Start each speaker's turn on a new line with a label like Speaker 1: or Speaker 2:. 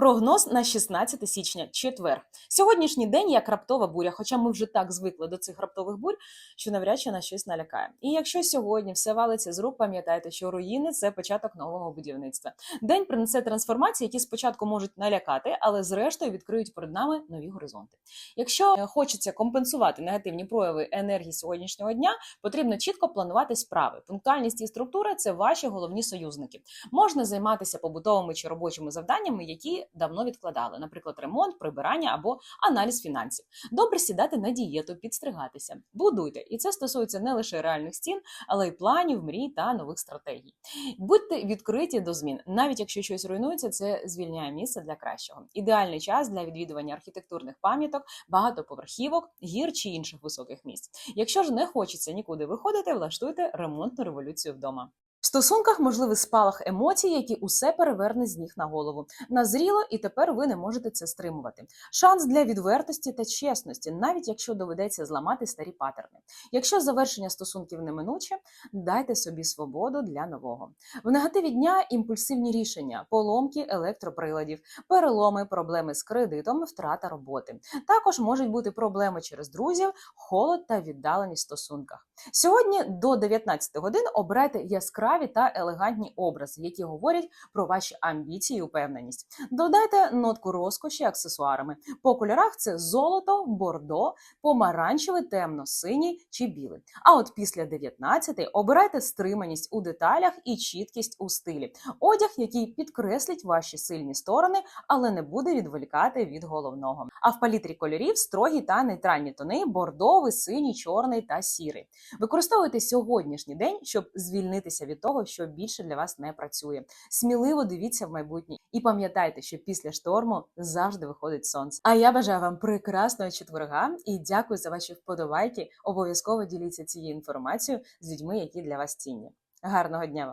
Speaker 1: Прогноз на 16 січня, четвер. Сьогоднішній день як раптова буря, хоча ми вже так звикли до цих раптових бурь, що навряд чи нас щось налякає. І якщо сьогодні все валиться з рук, пам'ятайте, що руїни це початок нового будівництва. День принесе трансформації, які спочатку можуть налякати, але зрештою відкриють перед нами нові горизонти. Якщо хочеться компенсувати негативні прояви енергії сьогоднішнього дня, потрібно чітко планувати справи. Пунктуальність і структура це ваші головні союзники. Можна займатися побутовими чи робочими завданнями, які давно відкладали, наприклад, ремонт, прибирання або аналіз фінансів. Добре сідати на дієту, підстригатися, будуйте, і це стосується не лише реальних стін, але й планів, мрій та нових стратегій. Будьте відкриті до змін, навіть якщо щось руйнується, це звільняє місце для кращого. Ідеальний час для відвідування архітектурних пам'яток, багатоповерхівок, гір чи інших високих місць. Якщо ж не хочеться нікуди виходити, влаштуйте ремонтну революцію вдома. В стосунках можливий спалах емоцій, які усе переверне з ніг на голову. Назріло, і тепер ви не можете це стримувати. Шанс для відвертості та чесності, навіть якщо доведеться зламати старі патерни. Якщо завершення стосунків неминуче, дайте собі свободу для нового. В негативі дня імпульсивні рішення, поломки електроприладів, переломи, проблеми з кредитом, втрата роботи. Також можуть бути проблеми через друзів, холод та віддаленість в стосунках. Сьогодні до 19 годин обирайте яскраві та елегантні образи, які говорять про ваші амбіції і упевненість. Додайте нотку розкоші аксесуарами. По кольорах це золото, бордо, помаранчевий, темно-синій чи білий. А от після 19 обирайте стриманість у деталях і чіткість у стилі. Одяг, який підкреслить ваші сильні сторони, але не буде відволікати від головного. А в палітрі кольорів строгі та нейтральні тони бордовий, синій, чорний та сірий. Використовуйте сьогоднішній день, щоб звільнитися від того, що більше для вас не працює. Сміливо дивіться в майбутнє і пам'ятайте, що після шторму завжди виходить сонце. А я бажаю вам прекрасного четверга і дякую за ваші вподобайки. Обов'язково діліться цією інформацією з людьми, які для вас цінні. Гарного дня вам!